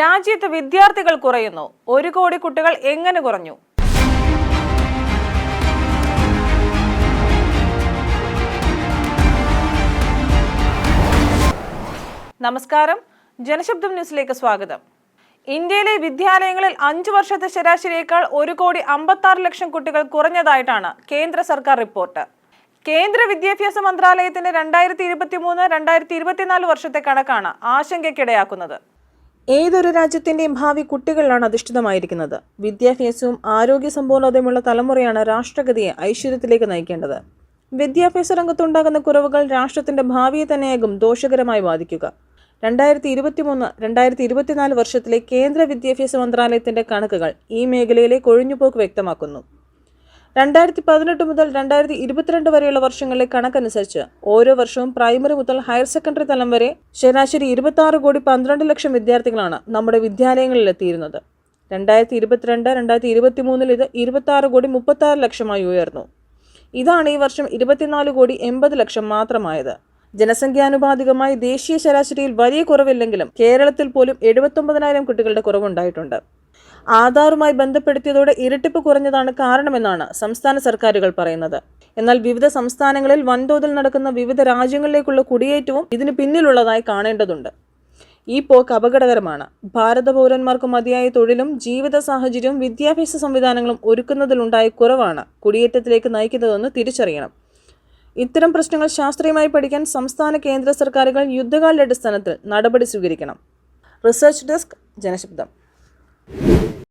രാജ്യത്ത് വിദ്യാർത്ഥികൾ കുറയുന്നു. ഒരു കോടി കുട്ടികൾ എങ്ങനെ കുറഞ്ഞു? നമസ്കാരം. ജനശബ്ദം ന്യൂസിലേക്ക് സ്വാഗതം. ഇന്ത്യയിലെ വിദ്യാലയങ്ങളിൽ അഞ്ചു വർഷത്തെ ശരാശരിയേക്കാൾ ഒരു കോടി അമ്പത്തി ലക്ഷം കുട്ടികൾ കുറഞ്ഞതായിട്ടാണ് കേന്ദ്ര സർക്കാർ റിപ്പോർട്ട്. കേന്ദ്ര വിദ്യാഭ്യാസ മന്ത്രാലയത്തിന്റെ രണ്ടായിരത്തി ഇരുപത്തി മൂന്ന് രണ്ടായിരത്തി ഇരുപത്തിനാല് വർഷത്തെ കണക്കാണ് ആശങ്കയ്ക്കിടയാക്കുന്നത്. ഏതൊരു രാജ്യത്തിന്റെയും ഭാവി കുട്ടികളിലാണ് അധിഷ്ഠിതമായിരിക്കുന്നത്. വിദ്യാഭ്യാസവും ആരോഗ്യ സമ്പൂർണതയുമുള്ള തലമുറയാണ് രാഷ്ട്രഗതിയെ ഐശ്വര്യത്തിലേക്ക് നയിക്കേണ്ടത്. വിദ്യാഭ്യാസ രംഗത്തുണ്ടാകുന്ന കുറവുകൾ രാഷ്ട്രത്തിന്റെ ഭാവിയെ തന്നെയാകും ദോഷകരമായി ബാധിക്കുക. രണ്ടായിരത്തി ഇരുപത്തിമൂന്ന് രണ്ടായിരത്തി ഇരുപത്തിനാല് വർഷത്തിലെ കേന്ദ്ര വിദ്യാഭ്യാസ മന്ത്രാലയത്തിന്റെ കണക്കുകൾ ഈ മേഖലയിലെ കൊഴിഞ്ഞുപോക്ക് വ്യക്തമാക്കുന്നു. രണ്ടായിരത്തി പതിനെട്ട് മുതൽ രണ്ടായിരത്തി ഇരുപത്തിരണ്ട് വരെയുള്ള വർഷങ്ങളിലെ കണക്കനുസരിച്ച് ഓരോ വർഷവും പ്രൈമറി മുതൽ ഹയർ സെക്കൻഡറി തലം വരെ ശരാശരി ഇരുപത്തി കോടി പന്ത്രണ്ട് ലക്ഷം വിദ്യാർത്ഥികളാണ് നമ്മുടെ വിദ്യാലയങ്ങളിൽ എത്തിയിരുന്നത്. രണ്ടായിരത്തി ഇരുപത്തിരണ്ട് രണ്ടായിരത്തി ഇരുപത്തി മൂന്നിൽ ഇത് ഇരുപത്തി കോടി മുപ്പത്തി ലക്ഷമായി ഉയർന്നു. ഇതാണ് ഈ വർഷം ഇരുപത്തിനാല് കോടി എൺപത് ലക്ഷം മാത്രമായത്. ജനസംഖ്യാനുപാതികമായി ദേശീയ ശരാശരിയിൽ വലിയ കുറവില്ലെങ്കിലും കേരളത്തിൽ പോലും എഴുപത്തൊമ്പതിനായിരം കുട്ടികളുടെ കുറവുണ്ടായിട്ടുണ്ട്. ആധാറുമായി ബന്ധപ്പെടുത്തിയതോടെ ഇരട്ടിപ്പ് കുറഞ്ഞതാണ് കാരണമെന്നാണ് സംസ്ഥാന സർക്കാരുകൾ പറയുന്നത്. എന്നാൽ വിവിധ സംസ്ഥാനങ്ങളിൽ വൻതോതിൽ നടക്കുന്ന വിവിധ രാജ്യങ്ങളിലേക്കുള്ള കുടിയേറ്റവും ഇതിന് പിന്നിലുള്ളതായി കാണേണ്ടതുണ്ട്. ഈ പോക്ക് അപകടകരമാണ്. ഭാരത പൗരന്മാർക്ക് മതിയായ തൊഴിലും ജീവിത സാഹചര്യവും വിദ്യാഭ്യാസ സംവിധാനങ്ങളും ഒരുക്കുന്നതിലുണ്ടായ കുറവാണ് കുടിയേറ്റത്തിലേക്ക് നയിക്കുന്നതെന്ന് തിരിച്ചറിയണം. ഇത്തരം പ്രശ്നങ്ങൾ ശാസ്ത്രീയമായി പഠിക്കാൻ സംസ്ഥാന കേന്ദ്ര സർക്കാരുകൾ യുദ്ധകാല അടിസ്ഥാനത്തിൽ നടപടി സ്വീകരിക്കണം. Research desk ജനശബ്ദം. you